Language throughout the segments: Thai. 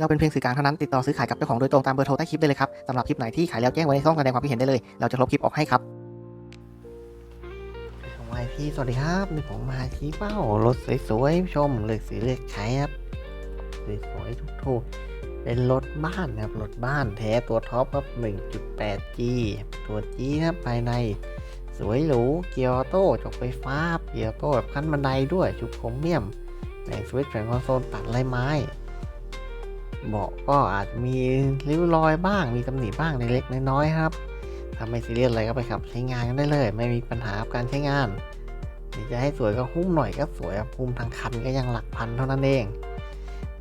เราเป็นเพียงสื่อกลางเท่านั้นติดต่อซื้อขายกับเจ้าของโดยตรงตามเบอร์โทรใต้คลิปได้เลยครับสำหรับคลิปไหนที่ขายแล้วแจ้งไว้ในช่องแสดงความคิดเห็นได้เลย เราจะลบคลิปออกให้ครับของไอพี่สวัสดีครับนี่ผมมาชี้เป้ารถสวยๆชมเลือกซื้อเลือกใช้ครับสวยๆถูกๆเป็นรถบ้านนะครับรถบ้านแท้ตัวท็อปครับ 1.8G ตัว G ครับภายในสวยหรูเกียร์ออโต้จกไฟฟ้าเกียร์ออโต้แบบขั้นบันไดด้วยชุดโครเมียมแต่งสวิตช์แผงคอนโซลตัดลายไม้ เบาะก็อาจมีริ้วรอยบ้างมีตำหนิบ้างในเล็กน้อยครับถ้าไม่ซีเรียสอะไรก็ไปขับใช้งานกันได้เลย ไม่มีปัญหาการใช้งานนี่จะให้สวยก็หุ้มหน่อยก็สวยครับหุ้มทางคันก็ยังหลักพันเท่านั้นเอง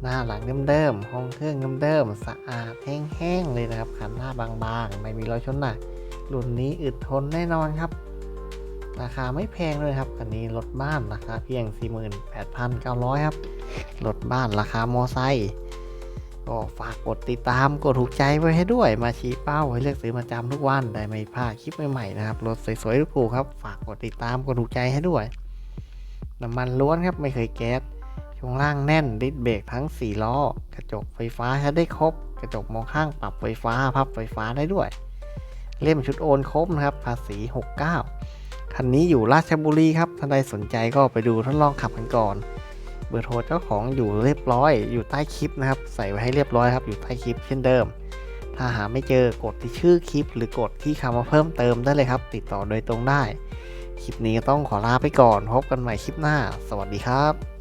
หน้าหลังเดิมๆห้องเครื่องเดิมๆสะอาดแห้งๆเลยนะครับคันหน้าบางๆ ไม่มีรอยชนหนักรุ่นนี้อึดทนแน่นอนครับ ราคาไม่แพงเลยครับคันนี้รถบ้านราคาเพียง 48,900 ครับรถบ้านราคามอไซค์ ก็ฝากกดติดตามกดถูกใจไว้ให้ด้วยมาชี้เป้าให้เลือกซื้อมาจำทุกวันได้ไม่พลาดคลิปใหม่ๆนะครับรถสวยๆถูกๆครับ ฝากกดติดตามกดถูกใจให้ด้วยน้ำมันล้วนครับไม่เคยแก๊สช่วงล่างแน่นดิสเบรกทั้ง 4 ล้อ กระจกไฟฟ้าใช้ได้ครบ กระจกมองข้างปรับไฟฟ้าพับไฟฟ้าได้ด้วย เล่มชุดโอนครบนะครับ ภาษี 69คันนี้อยู่ราชบุรีครับถ้าใดสนใจก็ไปดูทดลองขับกันก่อน เบอร์โทรเจ้าของอยู่เรียบร้อย อยู่ใต้คลิปนะครับ ใส่ไว้ให้เรียบร้อยครับ อยู่ใต้คลิปเช่นเดิม ถ้าหาไม่เจอกดที่ชื่อคลิป หรือกดที่คำว่าเพิ่มเติมได้เลยครับ ติดต่อโดยตรงได้ คลิปนี้ต้องขอลาไปก่อน พบกันใหม่คลิปหน้า สวัสดีครับ